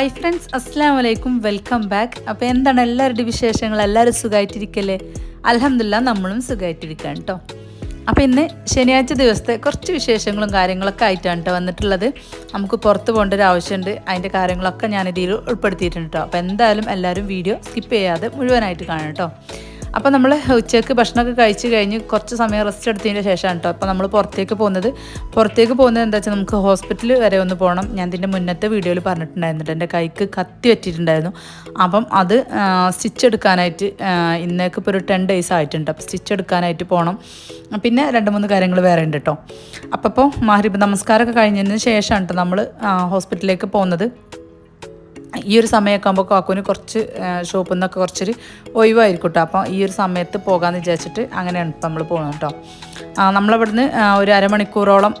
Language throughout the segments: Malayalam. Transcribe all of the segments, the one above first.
ഹായ് ഫ്രണ്ട്സ് അസ്സാം വലൈക്കും വെൽക്കം ബാക്ക് അപ്പോൾ എന്താണ് എല്ലാവരുടെയും വിശേഷങ്ങൾ? എല്ലാവരും സുഖമായിട്ടിരിക്കല്ലേ അലഹമില്ല നമ്മളും സുഖമായിട്ടിരിക്കാം കേട്ടോ അപ്പോൾ ഇന്ന് ശനിയാഴ്ച ദിവസത്തെ കുറച്ച് വിശേഷങ്ങളും കാര്യങ്ങളൊക്കെ ആയിട്ടാണ് കേട്ടോ വന്നിട്ടുള്ളത്. നമുക്ക് പുറത്ത് പോകേണ്ട ഒരു ആവശ്യമുണ്ട്. അതിന്റെ കാര്യങ്ങളൊക്കെ ഞാൻ ഇതിൽ ഉൾപ്പെടുത്തിയിട്ടുണ്ട് കേട്ടോ അപ്പോൾ എന്തായാലും എല്ലാവരും വീഡിയോ സ്കിപ്പ് ചെയ്യാതെ മുഴുവനായിട്ട് കാണാം കേട്ടോ അപ്പോൾ നമ്മൾ ഉച്ചയ്ക്ക് ഭക്ഷണമൊക്കെ കഴിച്ച് കഴിഞ്ഞ് കുറച്ച് സമയം റെസ്റ്റ് എടുത്തതിന് ശേഷമാണ് കേട്ടോ. അപ്പോൾ നമ്മൾ പുറത്തേക്ക് പോകുന്നത്. പുറത്തേക്ക് പോകുന്നത് എന്താ വെച്ചാൽ നമുക്ക് ഹോസ്പിറ്റലിൽ വരെ ഒന്ന് പോകണം ഞാൻ ഇതിന്റെ മുന്നത്തെ വീഡിയോയിൽ പറഞ്ഞിട്ടുണ്ടായിരുന്നു എന്റെ കൈക്ക് കത്തി പറ്റിയിട്ടുണ്ടായിരുന്നു. അപ്പം അത് സ്റ്റിച്ച് എടുക്കാനായിട്ട് ഇന്നേക്ക് ഇപ്പോൾ ഒരു ടെൻ ഡേയ്സ് ആയിട്ടുണ്ട്. അപ്പോൾ സ്റ്റിച്ച് എടുക്കാനായിട്ട് പോകണം പിന്നെ രണ്ട് മൂന്ന് കാര്യങ്ങൾ വേറെ ഉണ്ട് കേട്ടോ. അപ്പോൾ മാഹരിബ് നമസ്കാരമൊക്കെ കഴിഞ്ഞതിന് ശേഷമാണ് കേട്ടോ നമ്മൾ ഹോസ്പിറ്റലിലേക്ക് പോകുന്നത്. ഈ ഒരു സമയമൊക്കെ ആകുമ്പോൾ കാക്കുവിന് കുറച്ച് ഷോപ്പിൽ നിന്നൊക്കെ കുറച്ചൊരു ഒഴിവായിരിക്കും കേട്ടോ അപ്പോൾ ഈ ഒരു സമയത്ത് പോകാമെന്ന് വിചാരിച്ചിട്ട് അങ്ങനെയാണ് ഇപ്പം നമ്മൾ പോകുന്നത് കേട്ടോ നമ്മളിവിടുന്ന് ഒരു അരമണിക്കൂറോളം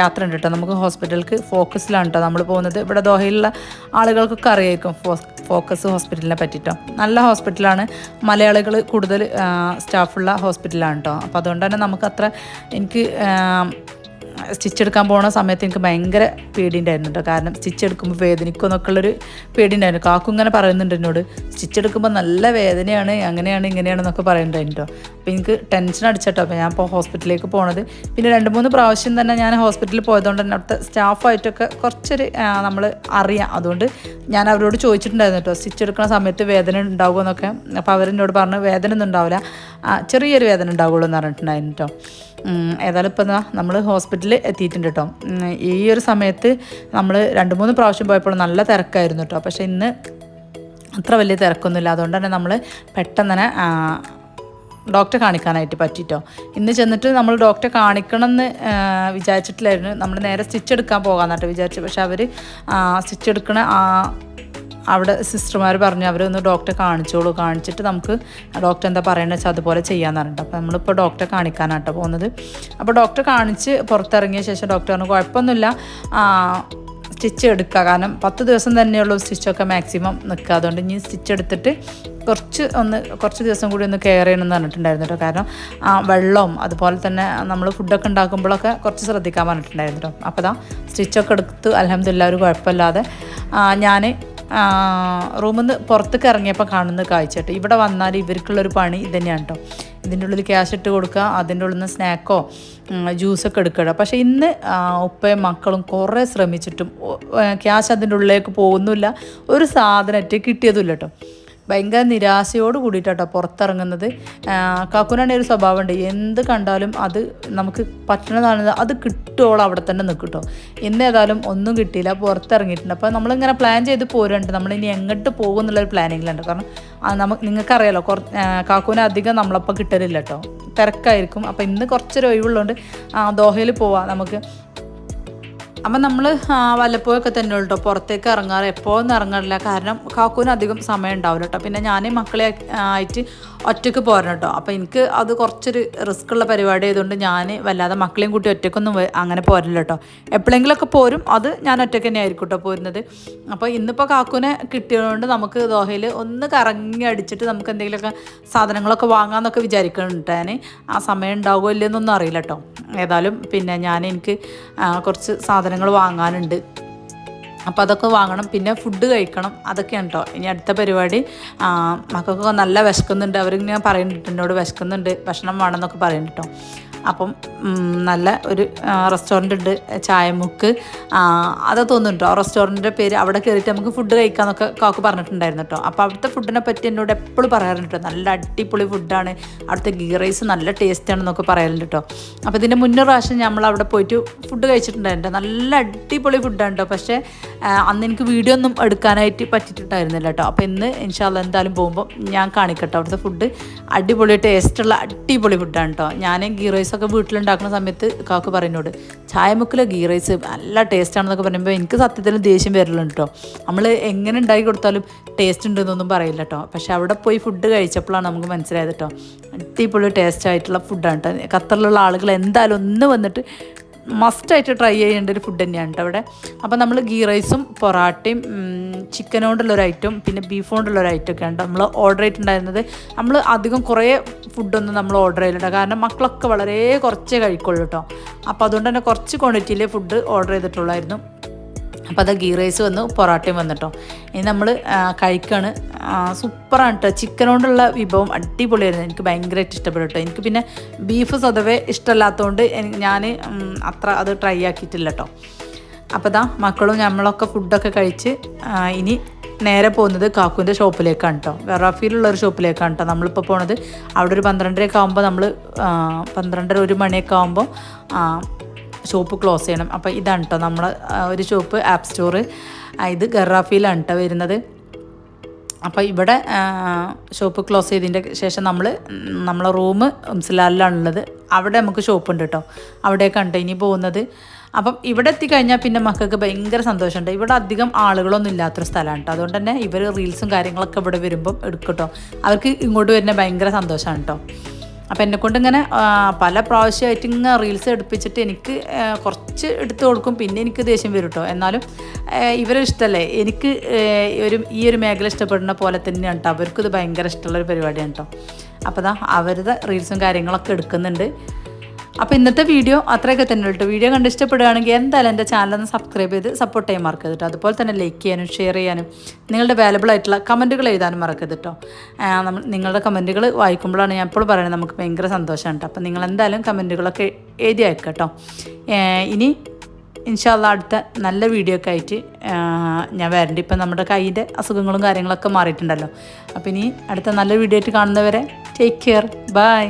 യാത്ര ഉണ്ട് കേട്ടോ നമുക്ക് ഹോസ്പിറ്റലിലേക്ക് ഫോക്കസിലാണ് കേട്ടോ നമ്മൾ പോകുന്നത്. ഇവിടെ ദോഹയിലുള്ള ആളുകൾക്കൊക്കെ അറിയായിരിക്കും ഫോക്കസ് ഹോസ്പിറ്റലിനെ പറ്റിയിട്ടോ നല്ല ഹോസ്പിറ്റലാണ്. മലയാളികൾ കൂടുതൽ സ്റ്റാഫുള്ള ഹോസ്പിറ്റലാണ് കേട്ടോ അപ്പോൾ അതുകൊണ്ട് തന്നെ നമുക്ക് അത്ര എനിക്ക് സ്റ്റിച്ച് എടുക്കാൻ പോകുന്ന സമയത്ത് എനിക്ക് ഭയങ്കര പേടിയുണ്ടായിരുന്നു കാരണം സ്റ്റിച്ച് എടുക്കുമ്പോൾ വേദനിക്കും എന്നൊക്കെ ഉള്ളൊരു പേടിയുണ്ടായിരുന്നു. കാക്കും ഇങ്ങനെ പറയുന്നുണ്ട് എന്നോട് സ്റ്റിച്ച് എടുക്കുമ്പോൾ നല്ല വേദനയാണ് അങ്ങനെയാണ് ഇങ്ങനെയാണെന്നൊക്കെ പറയുന്നുണ്ടായിരുന്നു കേട്ടോ അപ്പോൾ എനിക്ക് ടെൻഷൻ അടിച്ചിട്ടോ. അപ്പോൾ ഞാൻ ഇപ്പോൾ ഹോസ്പിറ്റലിലേക്ക് പോണത്. പിന്നെ രണ്ട് മൂന്ന് പ്രാവശ്യം തന്നെ ഞാൻ ഹോസ്പിറ്റലിൽ പോയതുകൊണ്ട് തന്നെ അവിടുത്തെ സ്റ്റാഫായിട്ടൊക്കെ കുറച്ചൊരു നമ്മൾ അറിയാം. അതുകൊണ്ട് ഞാൻ അവരോട് ചോദിച്ചിട്ടുണ്ടായിരുന്നു കേട്ടോ സ്റ്റിച്ച് എടുക്കുന്ന സമയത്ത് വേദന ഉണ്ടാകുമെന്നൊക്കെ അപ്പോൾ അവരെന്നോട് പറഞ്ഞു വേദന ഒന്നും ഉണ്ടാവില്ല. ചെറിയൊരു വേദന ഉണ്ടാവുള്ളൂ എന്ന് പറഞ്ഞിട്ടുണ്ടായിരുന്നു കേട്ടോ ഏതായാലും ഇപ്പം നമ്മൾ ഹോസ്പിറ്റലിൽ എത്തിയിട്ടുണ്ട് കേട്ടോ ഈ ഒരു സമയത്ത് നമ്മൾ രണ്ട് മൂന്ന് പ്രാവശ്യം പോയപ്പോൾ നല്ല തിരക്കായിരുന്നു കേട്ടോ പക്ഷേ ഇന്ന് അത്ര വലിയ തിരക്കൊന്നുമില്ല. അതുകൊണ്ട് തന്നെ നമ്മൾ പെട്ടെന്ന് തന്നെ ഡോക്ടറെ കാണിക്കാനായിട്ട് പറ്റിയിട്ടോ ഇന്ന് ചെന്നിട്ട് നമ്മൾ ഡോക്ടറെ കാണിക്കണം എന്ന് വിചാരിച്ചിട്ടില്ലായിരുന്നു. നമ്മൾ നേരെ സ്റ്റിച്ച് എടുക്കാൻ പോകാമെന്നാട്ടോ വിചാരിച്ചു പക്ഷെ അവർ സ്റ്റിച്ച് എടുക്കണ അവിടെ സിസ്റ്റർമാർ പറഞ്ഞു അവരൊന്ന് ഡോക്ടറെ കാണിച്ചോളൂ. കാണിച്ചിട്ട് നമുക്ക് ഡോക്ടർ എന്താ പറയണത് വെച്ചാൽ അതുപോലെ ചെയ്യാമെന്ന് പറഞ്ഞിട്ട്. അപ്പോൾ നമ്മളിപ്പോൾ ഡോക്ടറെ കാണിക്കാനാട്ടോ പോകുന്നത്. അപ്പോൾ ഡോക്ടറെ കാണിച്ച് പുറത്തിറങ്ങിയ ശേഷം ഡോക്ടർ പറഞ്ഞു കുഴപ്പമൊന്നുമില്ല. സ്റ്റിച്ച് എടുക്കുക കാരണം പത്ത് ദിവസം തന്നെയുള്ളൂ സ്റ്റിച്ചൊക്കെ മാക്സിമം നിൽക്കുക. അതുകൊണ്ട് ഇനി സ്റ്റിച്ച് എടുത്തിട്ട് കുറച്ച് ഒന്ന് കുറച്ച് ദിവസം കൂടി ഒന്ന് കെയർ ചെയ്യണമെന്ന് പറഞ്ഞിട്ടുണ്ടായിരുന്നു കേട്ടോ. കാരണം വെള്ളവും അതുപോലെ തന്നെ നമ്മൾ ഫുഡൊക്കെ ഉണ്ടാക്കുമ്പോഴൊക്കെ കുറച്ച് ശ്രദ്ധിക്കാൻ പറഞ്ഞിട്ടുണ്ടായിരുന്നു കേട്ടോ. അപ്പോൾ അതാ സ്റ്റിച്ചൊക്കെ എടുത്ത് അലഹമില്ല ഒരു കുഴപ്പമില്ലാതെ ഞാൻ റൂമിൽ നിന്ന് പുറത്തേക്ക് ഇറങ്ങിയപ്പോൾ കാണുന്ന കാഴ്ച കേട്ടോ. ഇവിടെ വന്നാൽ ഇവർക്കുള്ളൊരു പണി ഇതന്നെയാണ് കേട്ടോ. ഇതിന്റെ ഉള്ളിൽ ക്യാഷ് ഇട്ട് കൊടുക്കുക അതിന്റെ ഉള്ളിൽ നിന്ന് സ്നാക്കോ ജ്യൂസൊക്കെ എടുക്കുക പക്ഷേ ഇന്ന് ഉപ്പയും മക്കളും കുറേ ശ്രമിച്ചിട്ടും ക്യാഷ് അതിന്റെ ഉള്ളിലേക്ക് പോകുന്നില്ല ഒരു സാധനമായിട്ട് കിട്ടിയതുമില്ല കേട്ടോ. ഭയങ്കര നിരാശയോട് കൂടിയിട്ടാട്ടോ പുറത്തിറങ്ങുന്നത്. കാക്കുനാണെങ്കിൽ ഒരു സ്വഭാവമുണ്ട്. എന്ത് കണ്ടാലും അത് നമുക്ക് പറ്റണതാണ് അത് കിട്ടുമോളം അവിടെ തന്നെ നിൽക്കും കേട്ടോ ഇന്ന് ഏതായാലും ഒന്നും കിട്ടിയില്ല. പുറത്തിറങ്ങിയിട്ടുണ്ട്. അപ്പോൾ നമ്മളിങ്ങനെ പ്ലാൻ ചെയ്ത് പോരുന്നുണ്ട്. നമ്മളിനി എങ്ങോട്ട് പോകും എന്നുള്ളൊരു പ്ലാനിങ്ങിലുണ്ട് കാരണം നമുക്ക് നിങ്ങൾക്കറിയാലോ കുറ കാക്കൂന് അധികം നമ്മളപ്പോൾ കിട്ടലില്ല കേട്ടോ തിരക്കായിരിക്കും. അപ്പോൾ ഇന്ന് കുറച്ചൊരു ഒഴിവുള്ളതുകൊണ്ട് ദോഹയിൽ പോവാം. നമുക്ക് അപ്പം നമ്മൾ വല്ലപ്പോഴൊക്കെ തന്നെ കേട്ടോ പുറത്തേക്ക് ഇറങ്ങാറ് എപ്പോഴൊന്നും ഇറങ്ങാറില്ല. കാരണം കാക്കൂന് അധികം സമയം ഉണ്ടാവില്ല കേട്ടോ പിന്നെ ഞാൻ മക്കളെ ആയിട്ട് ഒറ്റയ്ക്ക് പോരണം കേട്ടോ അപ്പോൾ എനിക്ക് അത് കുറച്ചൊരു റിസ്ക് ഉള്ള പരിപാടി ആയതുകൊണ്ട് ഞാൻ വല്ലാതെ മക്കളെയും കൂട്ടി ഒറ്റയ്ക്കൊന്നും അങ്ങനെ പോരില്ല കേട്ടോ എപ്പോഴെങ്കിലുമൊക്കെ പോരും. അത് ഞാൻ ഒറ്റയ്ക്ക് തന്നെ ആയിരിക്കും കേട്ടോ പോരുന്നത്. അപ്പോൾ ഇന്നിപ്പോൾ കാക്കൂനെ കിട്ടിയതുകൊണ്ട് നമുക്ക് ദോഹയിൽ ഒന്ന് കറങ്ങി അടിച്ചിട്ട് നമുക്ക് എന്തെങ്കിലുമൊക്കെ സാധനങ്ങളൊക്കെ വാങ്ങാമെന്നൊക്കെ വിചാരിക്കുന്നുണ്ട് ഞാൻ ആ സമയം ഉണ്ടാവുമോ ഇല്ലെന്നൊന്നും അറിയില്ല കേട്ടോ ഏതായാലും പിന്നെ ഞാൻ എനിക്ക് കുറച്ച് സാധനങ്ങൾ വാങ്ങാനുണ്ട്. അപ്പോൾ അതൊക്കെ വാങ്ങണം. പിന്നെ ഫുഡ് കഴിക്കണം. അതൊക്കെയാണ് കേട്ടോ ഇനി അടുത്ത പരിപാടി. മക്കൾക്കൊക്കെ നല്ല വിശക്കുന്നുണ്ട്. അവരിങ്ങനെ പറയുന്നുണ്ട്. എന്നോട് വിശക്കുന്നുണ്ട്. ഭക്ഷണം വേണമെന്നൊക്കെ പറയുന്നുണ്ട് കേട്ടോ അപ്പം നല്ല ഒരു റെസ്റ്റോറന്റ് ഉണ്ട് ചായമുക്ക്. അത് തോന്നുന്നുണ്ടോ? ആ റെസ്റ്റോറന്റിന്റെ പേര് അവിടെ കയറിയിട്ട് നമുക്ക് ഫുഡ് കഴിക്കാമെന്നൊക്കെ കാക്ക് പറഞ്ഞിട്ടുണ്ടായിരുന്നു കേട്ടോ. അപ്പോൾ അവിടുത്തെ ഫുഡിനെ പറ്റി എന്നോട് എപ്പോഴും പറയാറുണ്ട് നല്ല അടിപൊളി ഫുഡാണ് അവിടുത്തെ ഗീ റൈസ് നല്ല ടേസ്റ്റാണെന്നൊക്കെ പറയാറുണ്ട് കേട്ടോ. അപ്പോൾ ഇതിന്റെ മുന്നേ പ്രാവശ്യം നമ്മൾ അവിടെ പോയിട്ട് ഫുഡ് കഴിച്ചിട്ടുണ്ടായിരുന്നു നല്ല അടിപൊളി ഫുഡാണ് കേട്ടോ. പക്ഷേ അന്ന് എനിക്ക് വീഡിയോ ഒന്നും എടുക്കാനായിട്ട് പറ്റിയിട്ടുണ്ടായിരുന്നില്ല കേട്ടോ. അപ്പോൾ ഇന്ന് ഇൻഷാല്ല എന്തായാലും പോകുമ്പോൾ ഞാൻ കാണിക്കട്ടോ അവിടുത്തെ ഫുഡ് അടിപൊളി ടേസ്റ്റുള്ള അടിപൊളി ഫുഡാണ് കേട്ടോ. ഞാൻ ഗീ റൈസൊക്കെ വീട്ടിലുണ്ടാക്കുന്ന സമയത്ത് കാക്ക് പറയുന്നോട് ചായമുക്കിലെ ഗീ റൈസ് നല്ല ടേസ്റ്റാണെന്നൊക്കെ പറയുമ്പോൾ എനിക്ക് സത്യത്തിൽ ദേഷ്യം വരലുണ്ട് കേട്ടോ നമ്മൾ എങ്ങനെ ഉണ്ടാക്കി കൊടുത്താലും ടേസ്റ്റ് ഉണ്ടെന്നൊന്നും പറയില്ല കേട്ടോ പക്ഷേ അവിടെ പോയി ഫുഡ് കഴിച്ചപ്പോഴാണ് നമുക്ക് മനസ്സിലായത് കേട്ടോ അടിപൊളി ടേസ്റ്റ് ആയിട്ടുള്ള ഫുഡാണ് കേട്ടോ ഖത്തറിലുള്ള ആളുകൾ എന്തായാലും ഒന്ന് വന്നിട്ട് മസ്റ്റായിട്ട് ട്രൈ ചെയ്യേണ്ട ഒരു ഫുഡ് തന്നെയാണ് കേട്ടോ അവിടെ. അപ്പോൾ നമ്മൾ ഗീ റൈസും പൊറാട്ടയും ചിക്കൻ കൊണ്ടുള്ള ഒരു ഐറ്റം പിന്നെ ബീഫ് കൊണ്ടുള്ള ഒരു ഐറ്റം ഒക്കെ ഉണ്ട് നമ്മൾ ഓർഡർ ചെയ്തിട്ടുണ്ടായിരുന്നത്. നമ്മൾ അധികം കുറേ ഫുഡൊന്നും നമ്മൾ ഓർഡർ ചെയ്തില്ല കാരണം മക്കളൊക്കെ വളരെ കുറച്ചേ കഴിക്കുള്ളൂ കേട്ടോ അപ്പോൾ അതുകൊണ്ട് തന്നെ കുറച്ച് ക്വാണ്ടിറ്റിയിലെ ഫുഡ് ഓർഡർ ചെയ്തിട്ടുള്ളായിരുന്നു. അപ്പോൾ അത് ഗീ റൈസ് വന്നു പൊറോട്ടയും വന്നിട്ടോ. ഇനി നമ്മൾ കഴിക്കുകയാണ് സൂപ്പറാണ് കേട്ടോ ചിക്കൻ കൊണ്ടുള്ള വിഭവം അടിപൊളിയായിരുന്നു. എനിക്ക് ഭയങ്കരമായിട്ട് ഇഷ്ടപ്പെട്ടു എനിക്ക് പിന്നെ ബീഫ് സ്വതവേ ഇഷ്ടമല്ലാത്തതുകൊണ്ട് ഞാൻ അത്ര അത് ട്രൈ ആക്കിയിട്ടില്ല കേട്ടോ അപ്പോൾ ദാ മക്കളും നമ്മളൊക്കെ ഫുഡൊക്കെ കഴിച്ച് ഇനി നേരെ പോകുന്നത് കാക്കുവിന്റെ ഷോപ്പിലേക്കാണ് കേട്ടോ വെറാഫിയിലുള്ള ഒരു ഷോപ്പിലേക്കാണ് കേട്ടോ നമ്മളിപ്പോൾ പോണത്. അവിടെ ഒരു പന്ത്രണ്ടരയൊക്കെ ആകുമ്പോൾ നമ്മൾ പന്ത്രണ്ടര ഒരു മണിയൊക്കെ ആകുമ്പോൾ ഷോപ്പ് ക്ലോസ് ചെയ്യണം. അപ്പോൾ ഇതാണ് കേട്ടോ നമ്മൾ ഒരു ഷോപ്പ് ആപ്പ് സ്റ്റോർ ഇത് ഗറാഫിയിലാണ് കേട്ടോ വരുന്നത്. അപ്പോൾ ഇവിടെ ഷോപ്പ് ക്ലോസ് ചെയ്തതിന്റെ ശേഷം നമ്മൾ നമ്മളെ റൂം ഉംസലാലിലാണുള്ളത് അവിടെ നമുക്ക് ഷോപ്പ് ഉണ്ട് കേട്ടോ കേട്ടോ ഇനി പോകുന്നത്. അപ്പം ഇവിടെ എത്തിക്കഴിഞ്ഞാൽ പിന്നെ മക്കൾക്ക് ഭയങ്കര സന്തോഷമുണ്ട്. ഇവിടെ അധികം ആളുകളൊന്നും ഇല്ലാത്തൊരു സ്ഥലമാണ് കേട്ടോ അതുകൊണ്ട് തന്നെ ഇവർ റീൽസും കാര്യങ്ങളൊക്കെ ഇവിടെ വരുമ്പം എടുക്കും കേട്ടോ അവർക്ക് ഇങ്ങോട്ട് വരുന്ന ഭയങ്കര സന്തോഷമാണ് കേട്ടോ അപ്പോൾ എന്നെക്കൊണ്ട് ഇങ്ങനെ പല പ്രാവശ്യമായിട്ട് ഇങ്ങനെ റീൽസ് എടുപ്പിച്ചിട്ട് എനിക്ക് കുറച്ച് എടുത്തു കൊടുക്കും. പിന്നെ എനിക്ക് ദേഷ്യം വരും കേട്ടോ എന്നാലും ഇവരെ ഇഷ്ടമല്ലേ എനിക്ക് ഒരു ഈ ഒരു മേഖല ഇഷ്ടപ്പെടുന്ന പോലെ തന്നെയാണ് കേട്ടോ അവർക്കിത് ഭയങ്കര ഇഷ്ടമുള്ളൊരു പരിപാടിയാണ് കേട്ടോ അപ്പോൾ ദാ അവരുടെ റീൽസും കാര്യങ്ങളൊക്കെ എടുക്കുന്നുണ്ട്. അപ്പോൾ ഇന്നത്തെ വീഡിയോ അത്രയൊക്കെ തന്നെ കേട്ടോ വീഡിയോ കണ്ട് ഇഷ്ടപ്പെടുകയാണെങ്കിൽ എന്തായാലും എന്റെ ചാനൽ ഒന്ന് സബ്സ്ക്രൈബ് ചെയ്ത് സപ്പോർട്ട് ചെയ്യാൻ മറക്കരുത് കേട്ടോ അതുപോലെ തന്നെ ലൈക്ക് ചെയ്യാനും ഷെയർ ചെയ്യാനും നിങ്ങളുടെ വാലബിൾ ആയിട്ടുള്ള കമന്റുകൾ എഴുതാനും മറക്കരുത് കേട്ടോ നിങ്ങളുടെ കമന്റുകൾ വായിക്കുമ്പോഴാണ് ഞാൻ എപ്പോഴും പറയുന്നത് നമുക്ക് ഭയങ്കര സന്തോഷമാണ് കേട്ടോ അപ്പോൾ നിങ്ങൾ എന്തായാലും കമന്റുകളൊക്കെ എഴുതി അയക്കുക കേട്ടോ ഇനി ഇൻഷാല്ല അടുത്ത നല്ല വീഡിയോ ഒക്കെ ആയിട്ട് ഞാൻ വരണ്ട്. ഇപ്പം നമ്മുടെ കയ്യിന്റെ അസുഖങ്ങളും കാര്യങ്ങളൊക്കെ മാറിയിട്ടുണ്ടല്ലോ. അപ്പോൾ ഇനി അടുത്ത നല്ല വീഡിയോ ആയിട്ട് കാണുന്നവരെ ടേക്ക് കെയർ ബൈ